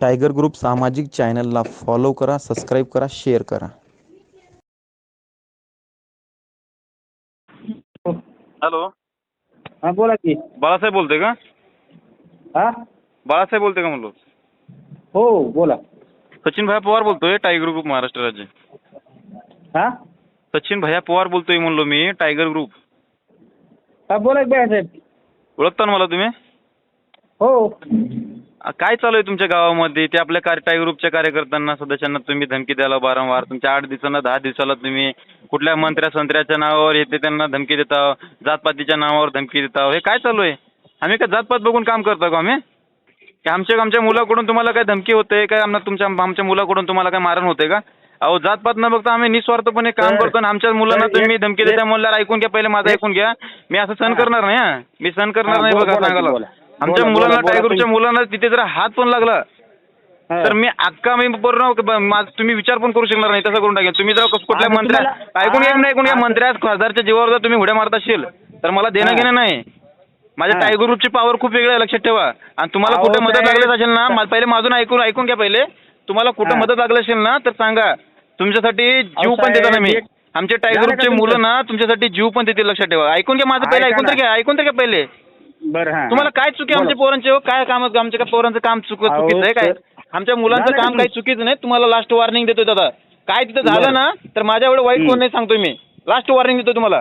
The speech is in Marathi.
टायगर ग्रुप सामाजिक चॅनलला फॉलो करा सबस्क्राईब करा शेअर करा. हॅलो हा बोला की. बाळासाहेब बोलते का? हा? बाळासाहेब बोलते का म्हणलो? हो बोला. सचिन भैया पवार बोलतोय टायगर ग्रुप महाराष्ट्र राज्य. हा? सचिन भैया पवार बोलतोय म्हणलो मी टायगर ग्रुप हा बोला की बाळासाहेब ओळखता ना मला तुम्ही? हो. काय चालू आहे तुमच्या गावामध्ये? ते आपल्या कार्य ग्रुपच्या कार्यकर्त्यांना सदस्यांना तुम्ही धमकी द्यायला वारंवार. तुमच्या आठ दिवसांना दहा दिवसाला तुम्ही कुठल्या मंत्र्या संत्र्याच्या नावावर येते त्यांना धमकी देता जातपातीच्या नावावर धमकी देता. हे काय चालू आहे? आम्ही काय जातपात बघून काम करतो का आम्ही? की आमच्या आमच्या मुलाकडून तुम्हाला काय धमकी होते? काय आम्हाला तुमच्या आमच्या मुलाकडून तुम्हाला काय मारण होते का? अहो जातपात न बघता आम्ही निस्वार्थपणे काम करतो आणि आमच्या मुलांना तुम्ही धमकी देता मुलाला ऐकून घ्या पहिले माझं ऐकून घ्या. मी असं सहन. करणार नाही हा. मी सहन करणार नाही बघा की सांगायला. आमच्या बोला- मुलांना बोला- टायगरच्या तुम्ही. मुलांना तिथे जर हात पण लागला हा. तर मी अक्का मी पूर्ण ब- मा- तुम्ही विचार पण करू शकणार नाही तसं करून टाकेल तुम्ही जर कुठल्या आता मंत्र्या तुम्हाला- ऐकून घ्या आ- ना ऐकून घ्या आ- मंत्र्या खासदारच्या जीवावर जर तुम्ही उड्या मारत असेल तर मला देणं हा. घेणं नाही माझ्या हा. टायगर ग्रुपची पॉवर खूप वेगळी आहे लक्षात ठेवा आणि तुम्हाला अहो, कुठे मदत साहेब- लागली असेल ना मा- पहिले माझून ऐकून ऐकून घ्या पहिले तुम्हाला कुठं हा. मदत लागली असेल ना तर सांगा तुमच्यासाठी जीव पण देतो ना मी एक- आमचे टायगर झालं का ग्रुपचे तुमचं? मुलं ना तुमच्यासाठी जीव पण देतील लक्षात ठेवा ऐकून घ्या माझं पहिले ऐका ऐकून तर ना. घ्या ऐकून तर घ्या पहिले बरं हा तुम्हाला काय चुकी आमच्या. पोरांचे हो काय काम आमच्या काय पोरांचं काम चुक अहो, चुकीचं आहे काय सर. आमच्या मुलांचं काम काही? चुकीचं नाही तुम्हाला लास्ट वॉर्निंग देतोय दादा काय तिथं झालं. ना तर माझ्या एवढं वाईट. कोण नाही सांगतोय मी लास्ट वॉर्निंग देतो तुम्हाला